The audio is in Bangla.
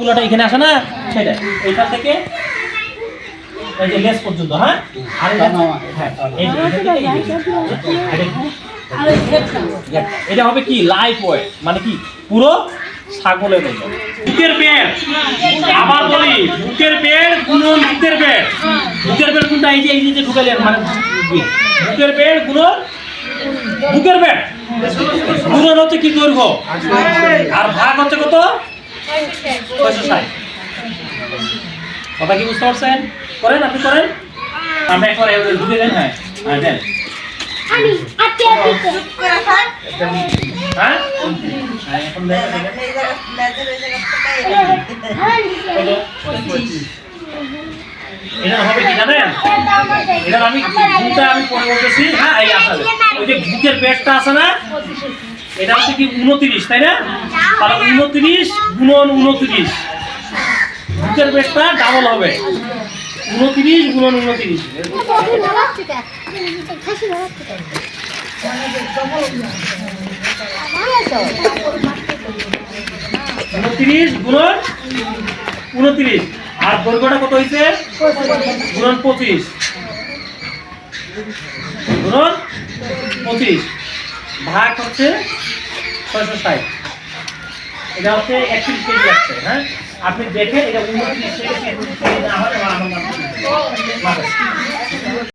তুলাটা এখানে আসে না? সেটা এইখান থেকে এই যে লেস পর্যন্ত হ্যাঁ? আর এটা হ্যাঁ হবে কি? ওয়েট মানে কি? পুরো ছাগলের মতো। বুকের বেড আবার বলি বুকের বেড গুণন বুকের বেড বুকের বেড কোনটা? এই যে এই যে ঢুকালেন মানে বুকের বেড গুণন বুকের বেড গুণন হচ্ছে কি দৈর্ঘ্য? আর ভাগ হচ্ছে কত? ছয়শো ষাট কথা কি বুঝতে পারছেন? করেন আপনি করেন? আমি একবার এভাবে ঢুকে দেন হ্যাঁ। হ্যাঁ দেন। হ্যাঁ? হ্যাঁ, এখন দেন? এটা হবে কি জানেন? এটা আমি বুকটা আমি পরে বলতেছি হ্যাঁ এই আসলে ওই যে বুকের পেটটা আছে না? এটা হচ্ছে কি উনত্রিশ তাই না? তাহলে উনত্রিশ গুণন উনত্রিশ। বুকের পেটটা ডাবল হবে। উনত্রিশ গুণন উনত্রিশ। উনত্রিশ গুণন উনত্রিশ। আর দৈর্ঘ্যটা কত হয়েছে? গুণন পঁচিশ। গুণন পঁচিশ। ভাগ হচ্ছে ছয়শো ষাট। এটা হচ্ছে একত্রিশ কেজি আসছে হ্যাঁ আপনি দেখে এটা উনত্রিশ কেজি না হয় আমার।